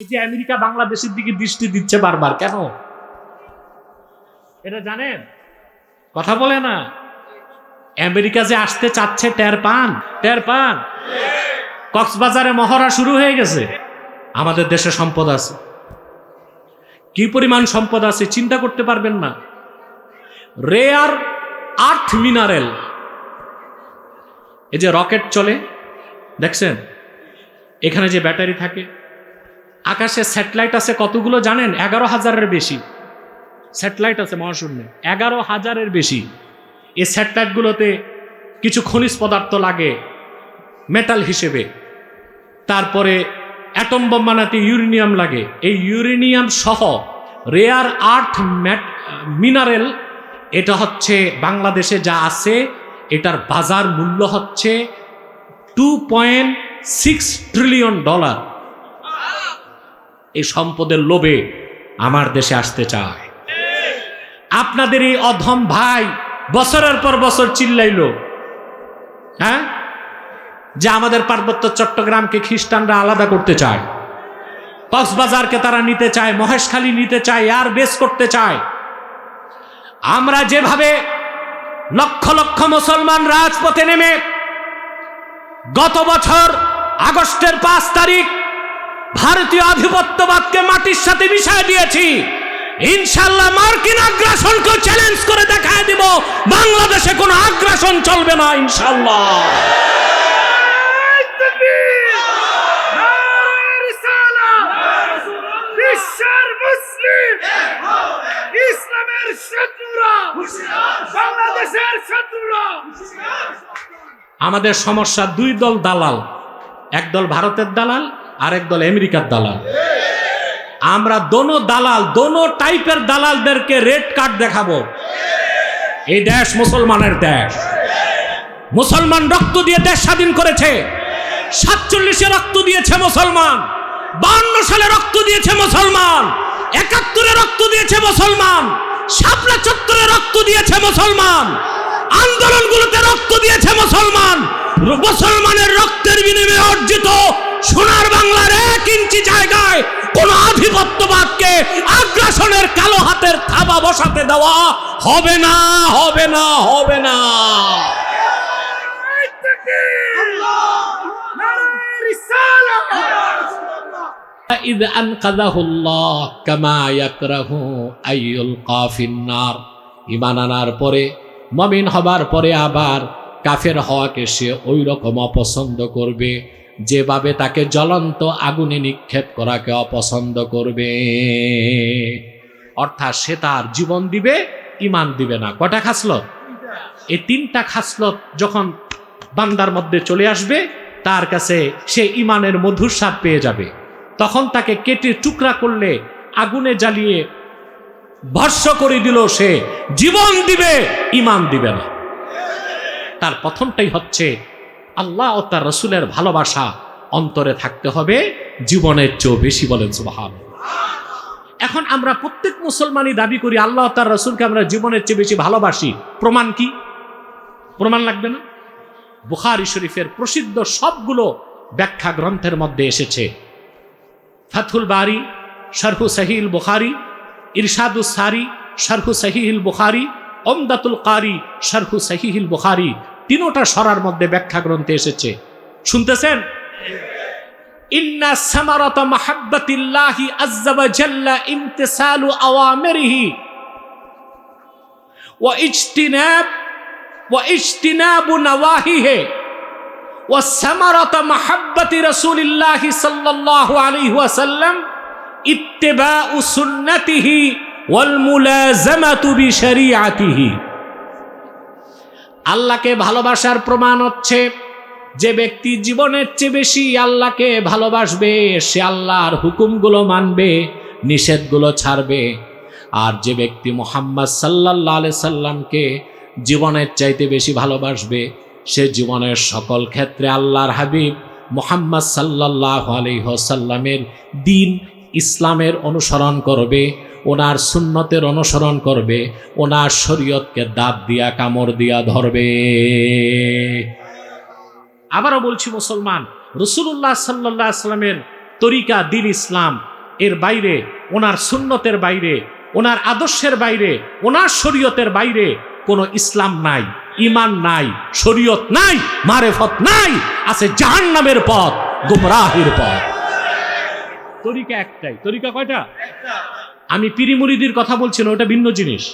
যে আমেরিকা বাংলাদেশের দিকে দৃষ্টি দিচ্ছে বারবার, কেন? এটা জানেন? কথা বলে না। আমেরিকা যে আসতে চাচ্ছে, টের পান? টের পান? কক্সবাজারে মহড়া শুরু হয়ে গেছে। আমাদের দেশে সম্পদ আছে। কি পরিমাণ সম্পদ আছে, চিন্তা করতে পারবেন না। Rare earth mineral. এই যে রকেট চলে, দেখছেন? এখানে যে ব্যাটারি থাকে আকাশে স্যাটেলাইট আছে কতগুলো জানেন? এগারো হাজারের বেশি। স্যাটেলাইট আছে, মহাশূন্যে। এগারো হাজারের বেশি। এই স্যাটেলাইটগুলোতে কিছু খনিজ পদার্থ লাগে, মেটাল হিসেবে। তারপরে অ্যাটম বোম বানাতে ইউরেনিয়াম লাগে। এই ইউরেনিয়াম সহ রেয়ার আর্থ ম্যাট, মিনারেল, এটা হচ্ছে বাংলাদেশে যা আছে, এটার বাজার মূল্য হচ্ছে two point six trillion dollar এই সম্পদের লোভে আমার দেশে আসতে চায়। আপনাদের এই অধম ভাই বছরের পর বছর চিল্লাইল। হ্যাঁ? যে আমাদের পার্বত্য চট্টগ্রামকে খ্রিস্টানরা আলাদা করতে চায়। কক্সবাজারকে তারা নিতে চায়, মহেশখালী নিতে চায়, আর বেস করতে চায়। আমরা যেভাবে লক্ষ লক্ষ মুসলমান রাজপথে নেমে গত বছর আগস্টের পাঁচ তারিখ ভারতীয় আধিপত্যবাদকে মাটির সাথে মিশায় দিয়েছি। ইনশাল্লাহ মার্কিন আগ্রাসনকে চ্যালেঞ্জ করে দেখায় দিব। বাংলাদেশে কোনো আগ্রাসন চলবে না ইনশাল্লাহ বিশ্বের মুসলিম ইসলামের শত্রুরা বাংলাদেশের শত্রুরা। আমাদের সমস্যা দুই দল দালাল একদল ভারতের দালাল আর একদল আমেরিকার দালাল। আমরা দোনো দালাল, দোনো টাইপের দালালদেরকে রেড কার্ড দেখাবো। এই দেশ মুসলমানের দেশ। মুসলমান রক্ত দিয়ে দেশ স্বাধীন করেছে। সাতচল্লিশে রক্ত দিয়েছে মুসলমান। বান্ন সালে রক্ত দিয়েছে মুসলমান। একাত্তরে রক্ত দিয়েছে মুসলমান। শাপলা চত্বরে রক্ত দিয়েছে মুসলমান। আন্দোলনগুলোতে রক্ত দিয়েছে মুসলমান। মুসলমানের রক্তের বিনিময়ে অর্জিত সোনার বাংলার এক ইঞ্চি জায়গায় কোন আধিপত্যবাদকে আগ্রাসনের কালো হাতের থাবা বসাতে দেওয়া হবে না হবে না হবে না إذ أنقذه الله كما يكره أن يلقى في النار ইমান আনার পরে মমিন হবার পরে আবার কাফের হওয়াকে সে ওই রকম অপছন্দ করবে। যেভাবে তাকে জ্বলন্ত আগুনে নিক্ষেপ করাকে অপছন্দ করবে। অর্থাৎ সে তার জীবন দিবে ইমান দিবে না। কটা খাসলত? এই তিনটা খাসলত যখন বান্দার মধ্যে চলে আসবে, তার কাছে সে ইমানের মধুর স্বাদ পেয়ে যাবে। তখন তাকে কেটে টুকরা করলে, আগুনে জ্বালিয়ে ভস্য করে দিল সে জীবন দিবে ইমান দিবে না। তার প্রথমটাই হচ্ছে আল্লাহ ও তার রসুলের ভালোবাসা অন্তরে থাকতে হবে, জীবনের চেয়েও বেশি বলেন সুবাহান এখন আমরা প্রত্যেক মুসলমানই দাবি করি, আল্লাহ তার রসুলকে আমরা জীবনের চেয়ে বেশি ভালোবাসি। প্রমাণ কি? প্রমাণ লাগবে না? বুখারি শরীফের প্রসিদ্ধ সবগুলো ব্যাখ্যা গ্রন্থের মধ্যে এসেছে। ফাথুল বারি, শারহু সাহিল বুখারি, ইরশাদুস সারি, শারহু সাহিহিল বুখারি অমদাতুল কারি, শারহু সাহিহিল বুখারি তিনোটা সরার মধ্যে ব্যাখ্যা গ্রন্থে এসেছে। শুনতেছেন? ইন্না সামারাত মাহাব্বাতিল্লাহি আজ্জা ওয়া জাল্লা ইমতিসালু আওয়ামিরিহি ওয়া ইজতিনাব, ওয়া ইজতিনাবু নাওয়াহিহি ওয়া সামারাত মাহাব্বাতি রাসূলিল্লাহি সাল্লাল্লাহু আলাইহি ওয়াসাল্লাম ইত্তিবাউ সুন্নতিহি আল্লাহকে ভালোবাসার প্রমাণ হচ্ছে, যে ব্যক্তি জীবনের চেয়ে বেশি আল্লাহকে ভালোবাসবে, সে আল্লাহর হুকুমগুলো মানবে, নিষেধগুলো ছাড়বে। আর যে ব্যক্তি মোহাম্মদ সাল্লাহ আলি সাল্লামকে জীবনের চাইতে বেশি ভালোবাসবে, সে জীবনের সকল ক্ষেত্রে আল্লাহর হাবিব মোহাম্মদ সাল্লাহ আলহ্লামের দিন ইসলামের অনুসরণ করবে। ওনার সুন্নতের অনুসরণ করবে, ওনার শরীয়তকে দাঁত দিয়া, কামড় দিয়া ধরবে। আবারও বলছি, মুসলমান রসুল্লাহ সাল্লাহ আসলামের তরিকা দিন ইসলাম, এর বাইরে, ওনার সুন্নতের বাইরে, ওনার আদর্শের বাইরে, ওনার শরীয়তের বাইরে কোনো ইসলাম নাই ইমান নাই, শরীয়ত নাই, মারেফত নাই, আছে জাহান্নামের পথ, গুমরাহির পথ। তরিকা একটাই, তরিকা কয়টা? আমি পিরিমুরিদির কথা বলছি না, ওটা ভিন্ন জিনিস।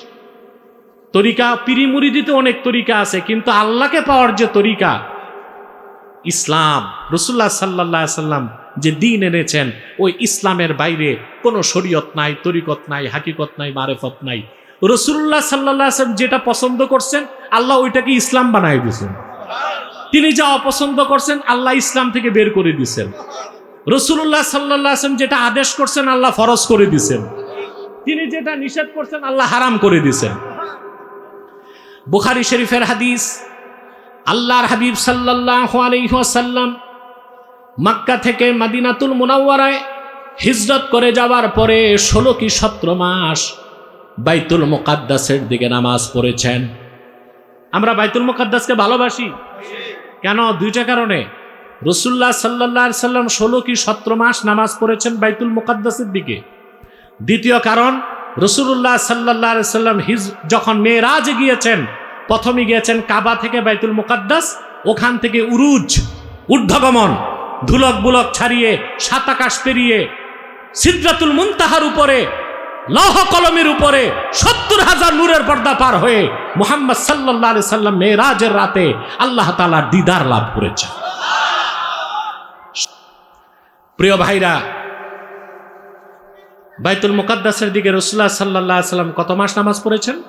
তরিকা, পিরিমুরিদিতে অনেক তরিকা আছে, কিন্তু আল্লাহকে পাওয়ার যে তরিকা, ইসলাম রসুল্লাহ সাল্লাহ সাল্লাম যে দিন এনেছেন, ওই ইসলামের বাইরে কোনো শরীয়ত নাই, তরিকত নাই, হাকিকত নাই, মারেফত নাই। রসুল্লাহ সাল্লাহ আসলাম যেটা পছন্দ করছেন, আল্লাহ ওইটাকে ইসলাম বানাই দিয়েছেন। তিনি যা অপছন্দ করছেন, আল্লাহ ইসলাম থেকে বের করে দিয়েছেন। রসুল্লাহ সাল্লাহ আসলাম যেটা আদেশ করছেন, আল্লাহ ফরজ করে দিয়েছেন। তিনি যেটা নিষেধ করছেন, আল্লাহ হারাম করে দিয়েছেন। বুখারি শরীফের হাদিস, আল্লাহর হাবিব সাল্লাহ আলহাসাল্লাম মক্কা থেকে মাদিনাতুল মুনাওয়ারায় হিজরত করে যাওয়ার পরে ষোলো কি সতেরো মাস বাইতুল মোকাদ্দাসের দিকে নামাজ পড়েছেন। আমরা বাইতুল মোকাদ্দাসকে ভালোবাসি। কেন? দুইটা কারণে। রসুল্লাহ সাল্লাহ সাল্লাম ষোলো কি সতেরো মাস নামাজ পড়েছেন বাইতুল মোকাদ্দাসের দিকে। দ্বিতীয় কারণ রসুল্লাহ সাল্লাহ সাল্লাম হিজ যখন মেয়েরাজ গিয়েছেন, প্রথমে গিয়েছেন কাবা থেকে বাইতুল মুকাদ্দাস, ওখান থেকে উরুজ, ঊর্ধ্বগমন, ধুলক বুলক ছাড়িয়ে, সাত আকাশ পেরিয়ে, সিদ্রাতুল মুনতাহার উপরে, লহ কলমের উপরে, সত্তর হাজার নূরের পর্দা পার হয়ে মোহাম্মদ সাল্লাহ সাল্লাম মেয়েরাজের রাতে আল্লাহ তালা দিদার লাভ করেছে প্রিয় ভাইরা বাইতুল মুকাদ্দাসের দিকে রসুল্লাহ সাল্লাহ সাল্লাম কত মাস নামাজ পড়েছেন?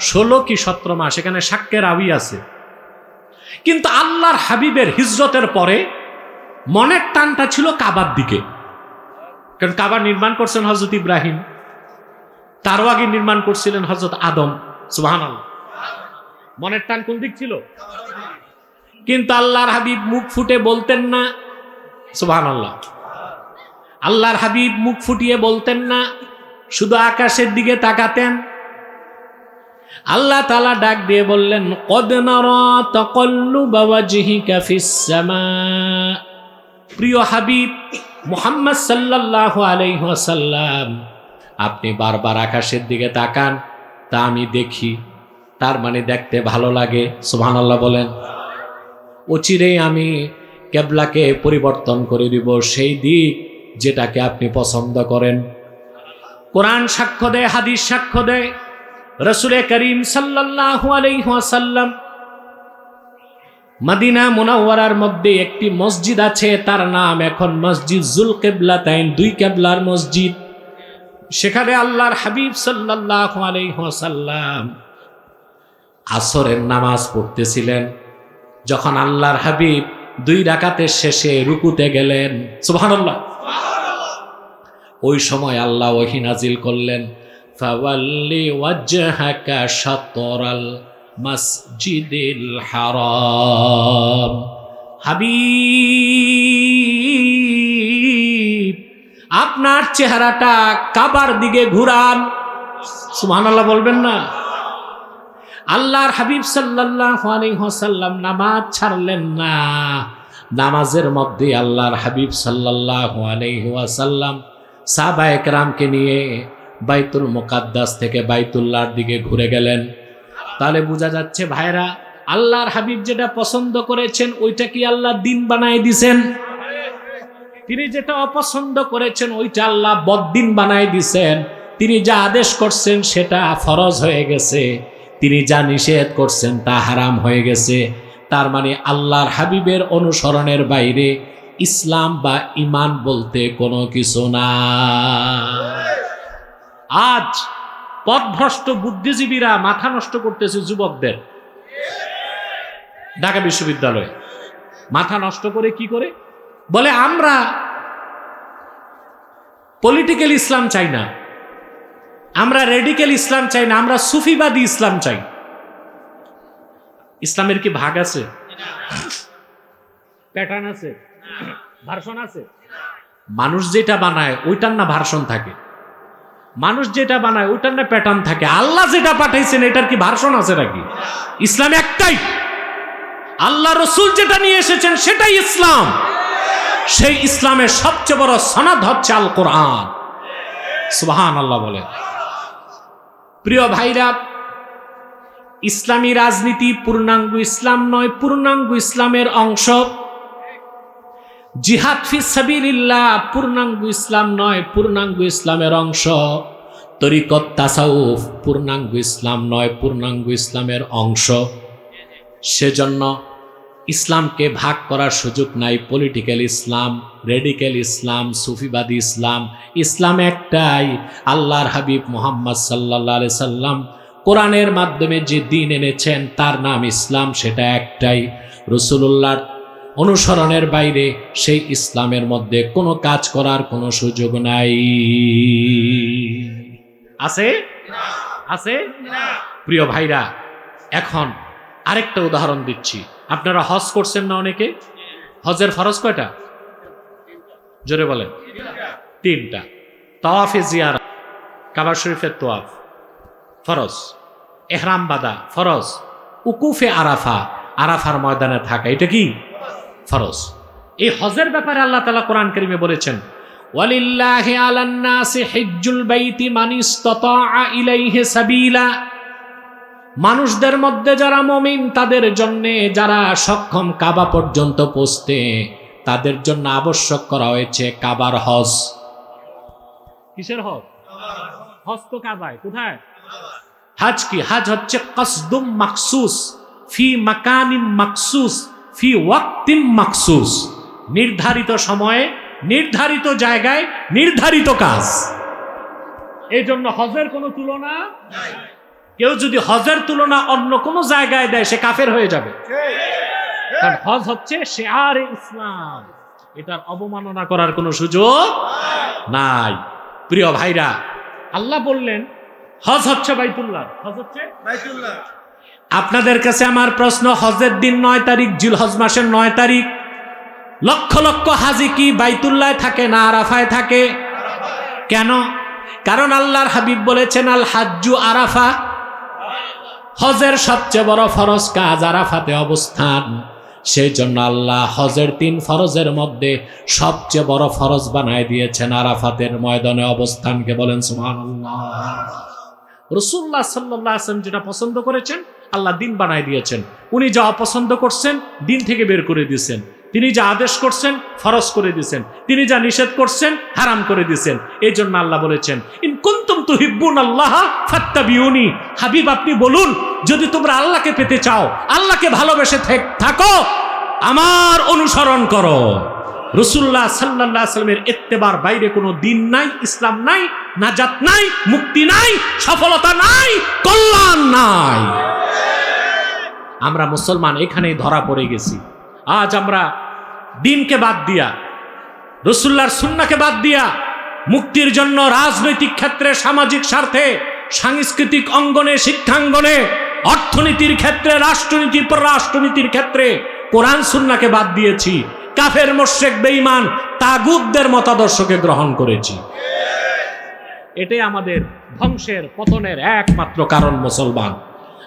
ষোলো কি সতেরো মাস, এখানে সাক্যের আবি আছে। কিন্তু আল্লাহর হাবিবের হিজরতের পরে মনের টানটা ছিল কাবার দিকে। কারণ কাবার নির্মাণ করছেন হজরত ইব্রাহিম তারও আগে নির্মাণ করছিলেন হজরত আদম সুবাহান মনের টান কোন দিক ছিল? কিন্তু আল্লাহর হাবিব মুখ ফুটে বলতেন না সুবাহান আল্লাহ আল্লাহর হাবিব মুখ ফুটিয়ে বলতেন না, শুধু আকাশের দিকে তাকাতেন। আল্লাহ তালা ডাক দিয়ে বললেন প্রিয় হাবিব, মোহাম্মদ সাল্লাহ আলাইসাল্লাম আপনি বারবার আকাশের দিকে তাকান, তা আমি দেখি। তার মানে দেখতে ভালো লাগে, সুবহানাল্লাহ বলেন। অচিরেই আমি কেবলাকে পরিবর্তন করে দিব, সেই দিক যেটাকে আপনি পছন্দ করেন। কোরআন সাক্ষ্য দেয়, হাদিস সাক্ষ্য দেয়। রসুলে করিম আলাইহাসাল্লাম মদিনা মুনাওয়ারার মধ্যে একটি মসজিদ আছে, তার নাম এখন মসজিদ জুল কেবলা তাইন দুই কেবলার মসজিদ। সেখানে আল্লাহর হাবিব আলাইহাসাল্লাম আসরের নামাজ পড়তেছিলেন। যখন আল্লাহর হাবিব দুই রাকাতের শেষে রুকুতে গেলেন। সুবহানাল্লাহ। ওই সময় আল্লাহ ওহি নাজিল করলেন আপনার চেহারাটা কাবার দিকে ঘুরান। সুবহানাল্লাহ বলবেন না? আল্লাহর হাবিব ওয়াসাল্লাম নামাজ ছাড়লেন না। নামাজের মধ্যে আল্লাহর হাবিব ওয়াসাল্লাম সাহাবা একরামকে নিয়ে বাইতুল মোকাদ্দাস থেকে বাইতুল্লাহর দিকে ঘুরে গেলেন। তাহলে বোঝা যাচ্ছে ভাইরা, আল্লাহর হাবিব যেটা পছন্দ করেছেন, ওইটা কি আল্লাহ দিন বানায় দিছেন? তিনি যেটা অপছন্দ করেছেন, ওইটা আল্লাহ বদ্দিন বানায় দিছেন। তিনি যা আদেশ করছেন, সেটা ফরজ হয়ে গেছে। তিনি যা নিষেধ করছেন তা হারাম হয়ে গেছে। তার মানে আল্লাহর হাবিবের অনুসরণের বাইরে ইসলাম বা ইমান বলতে কোনো কিছু না। আজ পথভ্রষ্ট বুদ্ধিজীবীরা মাথা নষ্ট করতেছে যুবকদের। ঢাকা বিশ্ববিদ্যালয়ে। মাথা নষ্ট করে কি করে? বলে, আমরা পলিটিক্যাল ইসলাম চাই না। আমরা রেডিক্যাল ইসলাম চাই না, আমরা সুফিবাদী ইসলাম চাই। ইসলামের কি ভাগ আছে? প্যাটার্ন আছে? ভার্সন আছে? মানুষ যেটা বানায়, ওইটার না ভার্সন থাকে। মানুষ যেটা বানায়, ওইটার না প্যাটার্ন থাকে। আল্লাহ যেটা পাঠাইছেন, এটার কি ভার্সন আছে নাকি? ইসলাম একটাই। আল্লাহ রসুল যেটা নিয়ে এসেছেন, সেটাই ইসলাম। সেই ইসলামের সবচেয়ে বড় সনদ হচ্ছে আল কোরআন সুবাহান আল্লাহ বলে। প্রিয় ভাইরা, ইসলামী রাজনীতি পূর্ণাঙ্গ ইসলাম নয়, পূর্ণাঙ্গ ইসলামের অংশ। জিহাদ ফি সাবিলিল্লাহ পূর্ণাঙ্গ ইসলাম নয়, পূর্ণাঙ্গ ইসলামের অংশ। তরিকত তাসাউফ পূর্ণাঙ্গ ইসলাম নয়, পূর্ণাঙ্গ ইসলামের অংশ। সেজন্য ইসলামকে ভাগ করার সুযোগ নাই। পলিটিক্যাল ইসলাম রেডিক্যাল ইসলাম সুফিবাদী ইসলাম ইসলাম একটাই। আল্লাহর হাবিব মোহাম্মদ সাল্লাহ সাল্লাম কোরআনের মাধ্যমে যে দিন এনেছেন, তার নাম ইসলাম, সেটা একটাই। রসুল্লাহর অনুসরণের বাইরে সেই ইসলামের মধ্যে কোনো কাজ করার কোনো সুযোগ নাই। আছে? আছে? প্রিয় ভাইরা, এখন আরেকটা উদাহরণ দিচ্ছি। আপনারা হজ করছেন না অনেকে? হজের ফরজ কয়টা? জোরে বলেন। তিনটা। তওয়াফে জিয়ারা কাবা শরীফের তোয়াফ ফরজ। এহরাম বাদা ফরজ। উকুফে আরাফা। আরাফার ময়দানে থাকা। এটা কি? ফরজ। এই হজের ব্যাপারে আল্লাহ তালা কোরআন করিমে বলেছেন, ওয়ালিল্লাহি আলান নাসি হিজ্জুল বাইতি মান ইসতাতাআ ইলাইহি সাবিলা। মানুষদের মধ্যে যারা মমিন, তাদের জন্যে যারা সক্ষম কাবা পর্যন্ত পৌঁছতে, তাদের জন্য আবশ্যক করা হয়েছে কাবার হজ। কিসের হজ? হজ তো কাবায়, কোথায়? হাজ কি? হাজ হচ্ছে কসদুম মাকসুস ফি মাকানিম মাকসুস ফি ওয়াক্তিম মাকসুস নির্ধারিত সময়ে, নির্ধারিত জায়গায়, নির্ধারিত কাজ। এই জন্য হজের কোনো তুলনা কেউ যদি হজের তুলনা অন্য কোনো জায়গায় দেয় সে কাফের হয়ে যাবে। কারণ হজ হচ্ছে শেয়ার ইসলাম। এটার অবমাননা করার কোনো সুযোগ নাই। প্রিয় ভাইরা আল্লাহ বললেন হজ হচ্ছে বাইতুল্লাহ। হজ হচ্ছে বাইতুল্লাহ। আপনাদের কাছে আমার প্রশ্ন হজের দিন নয় তারিখ জিল হজ মাসের নয় তারিখ? লক্ষ লক্ষ হাজি কি বাইতুল্লায় থাকে না আরাফায় থাকে? কেন? কারণ আল্লাহর হাবিব বলেছেন আল হাজ্জু আরাফা। হজের সবচেয়ে বড় ফরজ কাজ আরাফাতে অবস্থান। সেই জন্য আল্লাহ হজের তিন ফরজের মধ্যে সবচেয়ে বড় ফরজ বানায় দিয়েছেন আরাফাতের ময়দানে অবস্থানকে বলেন, সুবহানাল্লাহ। রসুল্লাহ সাল্লাহ আসলাম যেটা পছন্দ করেছেন, আল্লাহ দিন বানায় দিয়েছেন। উনি যা অপছন্দ করছেন, দিন থেকে বের করে দিয়েছেন। তিনি যা আদেশ করছেন ফরজ করে দিয়েছেন। তিনি যা নিষেধ করছেন হারাম করে দিয়েছেন। এই জন্য আল্লাহ বলেছেন, ইন কুন্তুম তুহিব্বুন আল্লাহ ফাত্তাবিউনি। হাবিব, আপনি বলুন, যদি তোমরা আল্লাহকে পেতে চাও, আল্লাহকে ভালোবেসে থাকো, আমার অনুসরণ করো। রসুল্লাহ সাল্লাহ সাল্লামের এত্তেবার বাইরে কোনো দিন নাই, ইসলাম নাই, নাজাত নাই, মুক্তি নাই, সফলতা নাই, কল্যাণ নাই। আমরা মুসলমান এখানেই ধরা পড়ে গেছি। আজ আমরা দিনকে বাদ দিয়া রসুল্লার সুন্নাকে বাদ দিয়া, মুক্তির জন্য রাজনৈতিক ক্ষেত্রে, সামাজিক স্বার্থে, সাংস্কৃতিক অঙ্গনে, শিক্ষাঙ্গনে, অর্থনীতির ক্ষেত্রে রাষ্ট্রনীতি পররাষ্ট্রনীতির ক্ষেত্রে কোরআন সুন্নাকে বাদ দিয়েছি। কাফের মোশেক বেঈমান তাগুদদের মতাদর্শকে গ্রহণ করেছি। এটাই আমাদের ধ্বংসের, পতনের একমাত্র কারণ মুসলমান।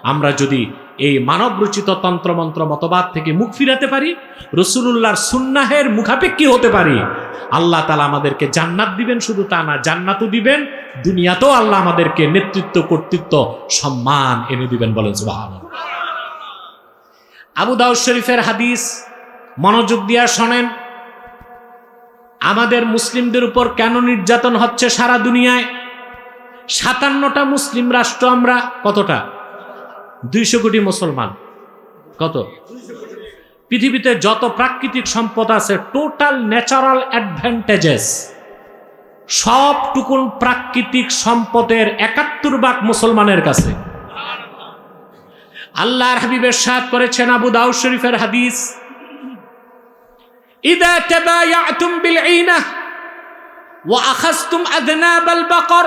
আমরা যদি এই মানবরচিত তন্ত্রমন্ত্র মতবাদ থেকে মুখ ফিরাতে পারি, রসুলুল্লাহর সুন্নাহের মুখাপেক্ষী হতে পারি, আল্লাহ তালা আমাদেরকে জান্নাত দিবেন শুধু তা না, জান্নাতও দিবেন, দুনিয়াতেও আল্লাহ আমাদেরকে নেতৃত্ব, কর্তৃত্ব, সম্মান এনে দিবেন বলেন সুবাহান আবু দাউদ শরীফের হাদিস মনোযোগ দিয়া শোনেন, আমাদের মুসলিমদের উপর কেন নির্যাতন হচ্ছে সারা দুনিয়ায়? সাতান্নটা মুসলিম রাষ্ট্র আমরা, কতটা? দুইশো কোটি মুসলমান কত পৃথিবীতে যত প্রাকৃতিক সম্পদ আছে টোটাল ন্যাচারাল অ্যাডভান্টেজেস সবটুকুন প্রাকৃতিক সম্পদের একাত্তর ভাগ মুসলমানের কাছে আল্লাহর হাবিবের সাথ করেছেন আবু দাউদ শরীফের হাদিস إذا تبايعتم بالعينة وأخذتم أذناب البقر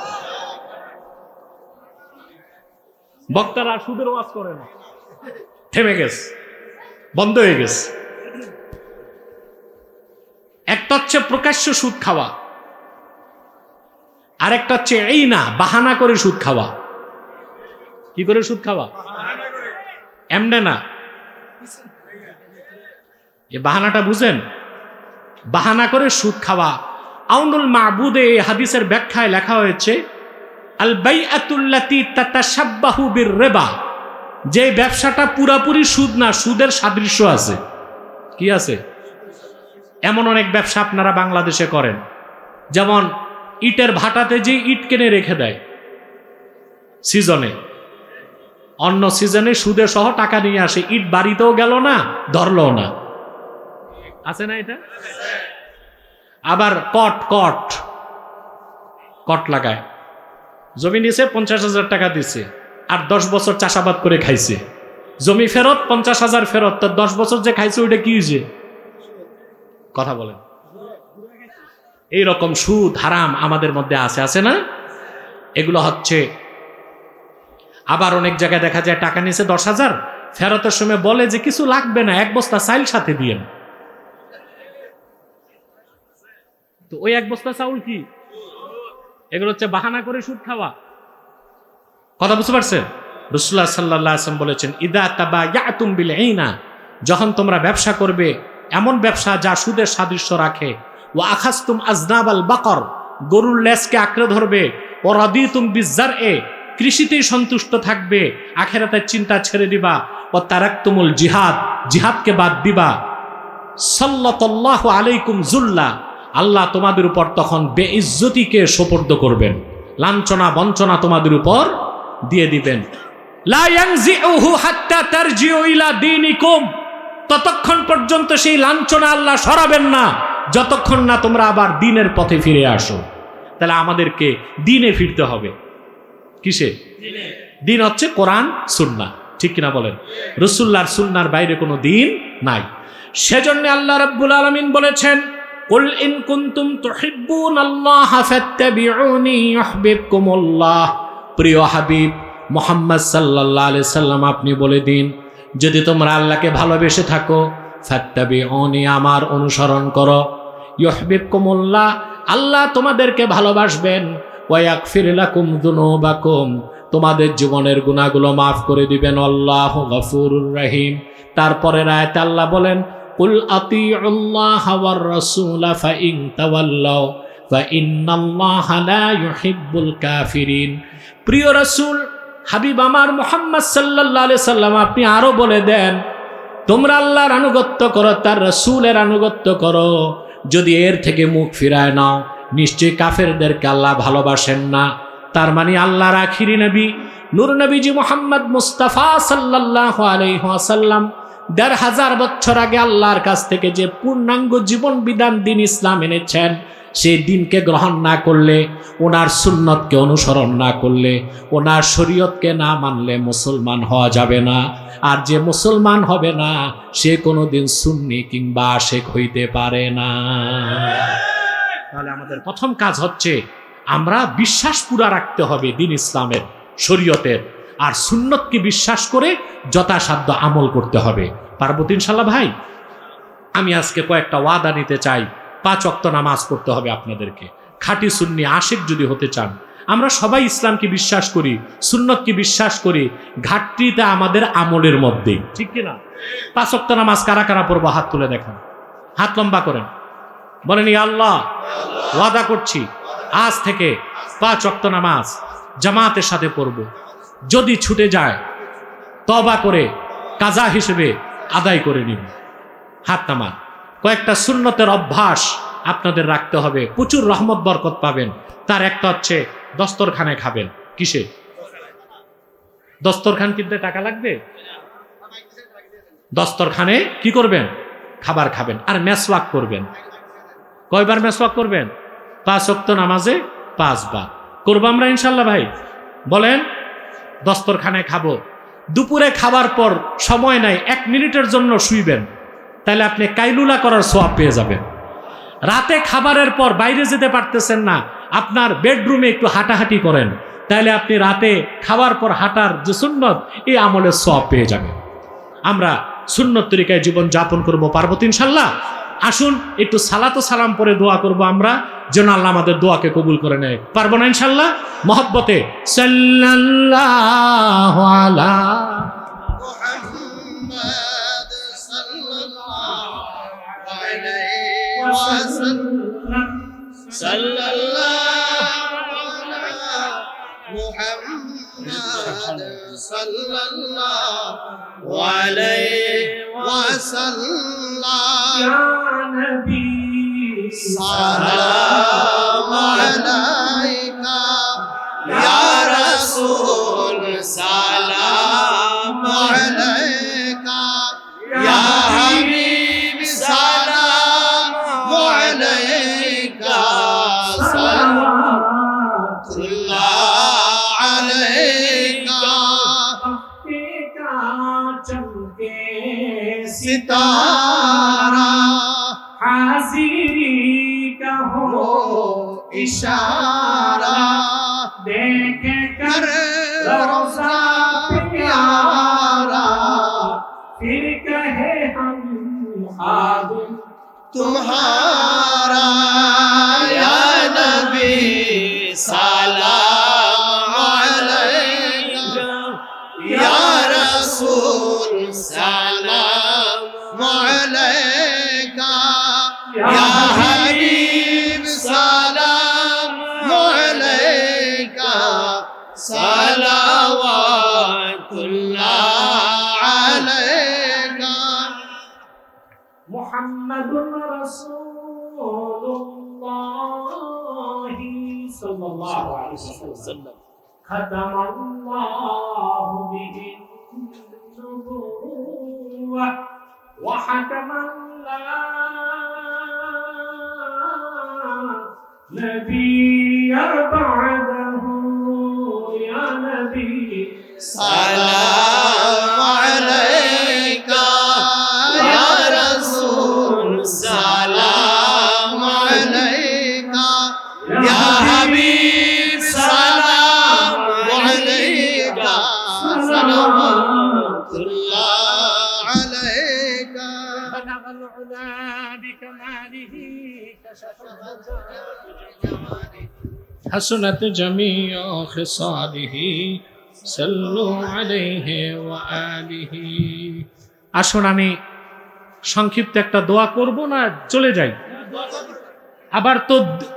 বক্তারা সুদের ওয়াজ করে না। থেমে গেছে। বন্ধ হয়ে গেছে। একটা হচ্ছে প্রকাশ্য সুদ খাওয়া আর একটা হচ্ছে এই না বাহানা করে সুদ খাওয়া। কি করে সুদ খাওয়া? এমনে না। এ বাহানাটা বুঝেন? বাহানা করে সুদ খাওয়া। আউনুল মাহবুদে এই হাদিসের ব্যাখ্যায় লেখা হয়েছে আল বাইআতুল্লাতি তাতাশাব্বাহু বির-রিবা। যে ব্যবসাটা পুরাপুরি সুদ না, সুদের সাদৃশ্য আছে। কি আছে? এমন অনেক ব্যবসা আপনারা বাংলাদেশে করেন। যেমন ইটের ভাটাতে যে ইট কিনে রেখে দেয়। সিজনে। অন্য সিজনে সুদে সহ টাকা নিয়ে আসে। ইট বাড়িতেও গেল না, ধরলো না। আছে না এটা? আবার কট কট। কট লাগায়। জমি নিছে পঞ্চাশ হাজার টাকা দিছে, আর দশ বছর চাষাবাদ করে খাইছে। জমি ফেরত, পঞ্চাশ হাজার ফেরত, তো দশ বছর যে খাইছে, ওইটা কি হয়েছে কথা বলেন। এই রকম সুদ হারাম আমাদের মধ্যে আছে আছে না? এগুলো হচ্ছে, আবার অনেক জায়গায় দেখা যায় টাকা নিছে দশ হাজার, ফেরতের সময় বলে যে কিছু লাগবে না, এক বস্তা চাইল সাথে দিয়েন। তো ওই এক বস্তা চাউল কি? এগুলো হচ্ছে বাহানা করে সুদ খাওয়া। কথা বুঝতে পারছেন রসুল্লাহ সাল্লাহ আসলাম বলেছেন, ইদা তাবা ইয়াতুম না যখন তোমরা ব্যবসা করবে, এমন ব্যবসা যা সুদের সাদৃশ্য রাখে। ও আখাস্তুম আজনাব আল বাকর গরুর লেজকে আঁকড়ে ধরবে। ও রদিতুম বিজার এ কৃষিতেই সন্তুষ্ট থাকবে। আখেরাতের চিন্তা ছেড়ে দিবা। ও তারাক্তুমুল জিহাদ জিহাদকে বাদ দিবা। সাল্লাহ আলাইকুম জুল্লা আল্লাহ তোমাদের উপর তখন বেইজ্জতিকে সোপর্দ করবেন। লাঞ্ছনা বঞ্চনা তোমাদের উপর দিয়ে দিবেন। ততক্ষণ পর্যন্ত সেই লাঞ্ছনা আল্লাহ সরাবেন না। যতক্ষণ না তোমরা আবার দিনের পথে ফিরে আসো। তাহলে আমাদেরকে দিনে ফিরতে হবে। কিসে? দিন। হচ্ছে কোরআন সুন্না ঠিক কিনা বলেন? রসুল্লার সুন্নার বাইরে কোনো দিন নাই। সেজন্য আল্লাহ রাব্বুল আলামিন বলেছেন قل إن كنتم تحبون الله فاتبعوني يحببكم الله প্রিয় হাবিব মোহাম্মদ সাল্লাল্লাহু আলাইহি সাল্লাম আপনি বলে দিন যদি তোমরা আল্লাহকে ভালোবেসে থাকো ফাত্তাবিউনি আমার অনুসরণ করো ইউহিব্বুকুমুল্লাহ আল্লাহ তোমাদেরকে ভালোবাসবেন ওয়ায়াগফির লাকুম যুনুবাকুম তোমাদের জীবনের গুনাহগুলো মাফ করে দিবেন আল্লাহ গফুরুর রহিম তারপরে রায়তে আল্লাহ বলেন কুল আতিউল্লাহ ওয়ার রাসূল ফাইন তাওয়াল্লাও ফাইন্নাল্লাহা লা ইউহিব্বুল কাফিরিন। প্রিয় রাসূল, হাবিব আমার মুহাম্মদ সাল্লাল্লাহু আলাইহি সাল্লাম, আপনি আরও বলে দেন, তোমরা আল্লাহর আনুগত্য করো, তার রসুলের আনুগত্য করো। যদি এর থেকে মুখ ফিরায় নাও, নিশ্চয়ই কাফেরদেরকে আল্লাহ ভালোবাসেন না। তার মানে আল্লাহর আখিরি নবী, নূর নবীজি মোহাম্মদ মুস্তাফা সাল্লাহ আলহাসাল্লাম দেড় হাজার বছর আগে আল্লাহর কাছ থেকে যে পূর্ণাঙ্গ জীবন বিধান দিন ইসলাম এনেছেন, সেই দিনকে গ্রহণ না করলে, ওনার সুন্নতকে অনুসরণ না করলে, ওনার শরীয়তকে না মানলে মুসলমান হওয়া যাবে না। আর যে মুসলমান হবে না, সে কোনো দিন সুন্নি কিংবা আশেক হইতে পারে না। তাহলে আমাদের প্রথম কাজ হচ্ছে, আমরা বিশ্বাস পুরা রাখতে হবে দিন ইসলামের, শরীয়তের। আর সুন্নতকে বিশ্বাস করে যথাসাধ্য আমল করতে হবে। পার্বতী ইনশাল্লাহ ভাই। আমি আজকে কয়েকটা ওয়াদা নিতে চাই। পাঁচ অক্ত নামাজ পড়তে হবে আপনাদেরকে। খাঁটি সুন্নি আশেক যদি হতে চান, আমরা সবাই ইসলামকে বিশ্বাস করি, সুন্নতকে বিশ্বাস করি, ঘাটতিটা আমাদের আমলের মধ্যেই। ঠিক কিনা পাঁচ অক্ত নামাজ কারা কারা পড়ব? হাত তুলে দেখান। হাত লম্বা করেন। বলেন, "ইয়া আল্লাহ, ওয়াদা করছি। আজ থেকে পাঁচ অক্ত নামাজ জামাতের সাথে পড়ব। যদি ছুটে যায় তবা করে কাজা হিসেবে আদায় করে নিন। হাত নামান। কয়েকটা সুন্নতের অভ্যাস আপনাদের রাখতে হবে। প্রচুর রহমত, বরকত পাবেন। তার একটা হচ্ছে দস্তরখানে খাবেন। কিসে? দস্তরখান কিনতে টাকা লাগবে? দস্তরখানে কি করবেন? খাবার খাবেন। আর মেসওয়াক করবেন। কয়বার মেসওয়াক করবেন? পাঁচ অক্ত নামাজে পাঁচবার। করব আমরা ইনশাল্লাহ ভাই? বলেন দস্তরখানে খাব। দুপুরে খাবার পর সময় নাই, এক মিনিটের জন্য শুইবেন। তাহলে আপনি কাইলুলা করার সোয়াব পেয়ে যাবেন। রাতে খাবারের পর বাইরে যেতে পারতেছেন না, আপনার বেডরুমে একটু হাঁটাহাঁটি করেন। তাহলে আপনি রাতে খাওয়ার পর হাঁটার যে সুন্নত, এই আমলের সব পেয়ে যাবেন। আমরা সুন্নত তরিকায় জীবন যাপন করব পার্বতী ইনশাল্লাহ? আসুন, একটু সালাত সালাম পরে দোয়া করব আমরা, যেন আল্লাহ আমাদের দোয়াকে কবুল করে নেয়। পারব না ইনশাল্লাহ মহব্বতে। সাল্লাল্লাহু আলাইহি ওয়াসাল্লাম সালাম আলাইকা ইয়া রাসূল সালাম আলাইকা ইয়া হাবিব সালাম আলাইকা সালাম আলাইকা। টিকা চমকে সিতারা محمد رسول الله صلى الله عليه وسلم. ختم الله به النبوة وحكم لا نبي بعده يا نبي. سلام بلغ العلا بكماله كشف حسنت جميع خصاله صلوا عليه وآله আসুন আমি সংক্ষিপ্ত একটা দোয়া করব না চলে যাই আবার তো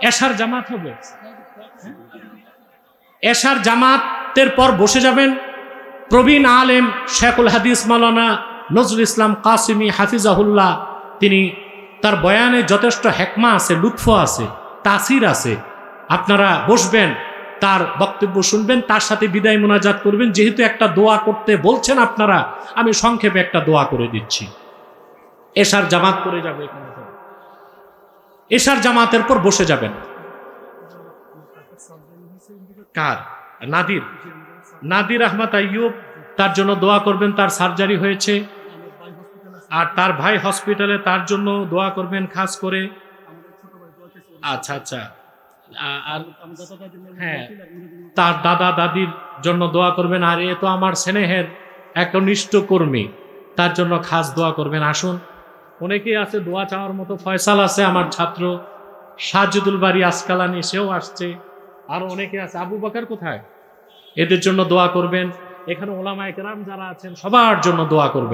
এশার জামাত হবে এশার জামাতের পর বসে যাবেন প্রবীণ আলেম শেখুল হাদিস মালানা নজরুল ইসলাম কাসিমি হাফিজাহুল্লাহ, তিনি তার বয়ানে যথেষ্ট হেকমা আছে, লুৎফ আছে, তাসির আছে। আপনারা বসবেন, তার বক্তব্য শুনবেন, তার সাথে বিদায় মোনাজাত করবেন। যেহেতু একটা দোয়া করতে বলছেন আপনারা, আমি সংক্ষেপে একটা দোয়া করে দিচ্ছি। এশার জামাত করে যাবে এখানে। এশার জামাতের পর বসে যাবেন। কার? নাদির। নাদির আহমদ আইয়ুব তার জন্য দোয়া করবেন, তার সার্জারি হয়েছে। আর তার ভাই হসপিটালে তার জন্য দোয়া করবেন খাস করে। আচ্ছা আচ্ছা। আর হ্যাঁ তার দাদা দাদির জন্য দোয়া করবেন। আর এ তো আমার স্নেহের একনিষ্ঠ কর্মী, তার জন্য খাস দোয়া করবেন। আসুন অনেকেই আছে, দোয়া চাওয়ার মতো ফয়সাল আছে আমার ছাত্র। সাজিদুল বাড়ি আসকালানি সেও আসছে। আরও অনেকে আছে। আবু বাকার কোথায়? এদের জন্য দোয়া করবেন। এখানে ওলামা একরাম যারা আছেন সবার জন্য দোয়া করবেন।